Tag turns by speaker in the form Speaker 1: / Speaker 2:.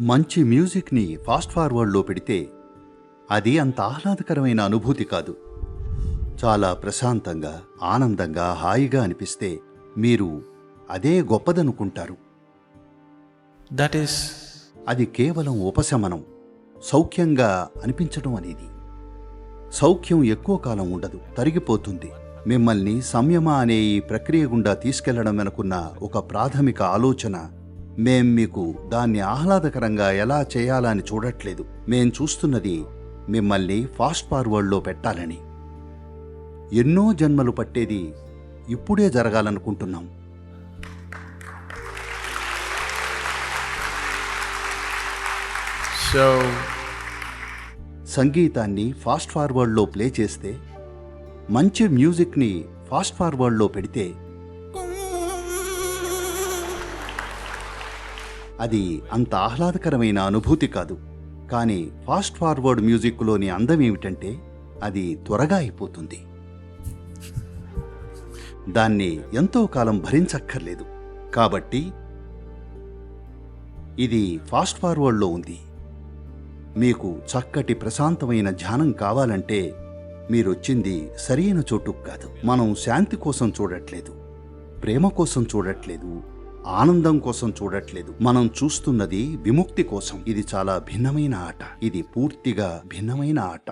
Speaker 1: మంచి మ్యూజిక్ని ఫాస్ట్ ఫార్వర్డ్లో పెడితే అది అంత ఆహ్లాదకరమైన అనుభూతి కాదు. చాలా ప్రశాంతంగా ఆనందంగా హాయిగా అనిపిస్తే మీరు అదే గొప్పదనుకుంటారు.
Speaker 2: That is
Speaker 1: అది కేవలం ఉపశమనం సౌఖ్యంగా అనిపించడం అనేది. సౌఖ్యం ఎక్కువ కాలం ఉండదు తరిగిపోతుంది. మిమ్మల్ని సంయమ అనే ఈ ప్రక్రియ గుండా తీసుకెళ్ళడం వెనుకున్న ఒక ప్రాథమిక ఆలోచన మేం మీకు దాన్ని ఆహ్లాదకరంగా ఎలా చేయాలని చూడట్లేదు మేం చూస్తున్నది మిమ్మల్ని ఫాస్ట్ ఫార్వర్డ్లో పెట్టాలని ఎన్నో జన్మలు పట్టేది ఇప్పుడే జరగాలనుకుంటున్నాం. సంగీతాన్ని ఫాస్ట్ ఫార్వర్డ్లో ప్లే చేస్తే మంచి మ్యూజిక్ని ఫాస్ట్ ఫార్వర్డ్లో పెడితే అది అంత ఆహ్లాదకరమైన అనుభూతి కాదు. కానీ ఫాస్ట్ ఫార్వర్డ్ మ్యూజిక్లోని అందం ఏమిటంటే అది త్వరగా అయిపోతుంది. దాన్ని ఎంతో కాలం భరించక్కర్లేదు. కాబట్టి ఇది ఫాస్ట్ ఫార్వర్డ్లో ఉంది. మీకు చక్కటి ప్రశాంతమైన ధ్యానం కావాలంటే మీరొచ్చింది సరైన చోటుకు కాదు. మనం శాంతి కోసం చూడట్లేదు. ప్రేమ కోసం చూడట్లేదు. ఆనందం కోసం చూడట్లేదు. మనం చూస్తున్నది విముక్తి కోసం. ఇది చాలా భిన్నమైన ఆట. ఇది పూర్తిగా భిన్నమైన ఆట.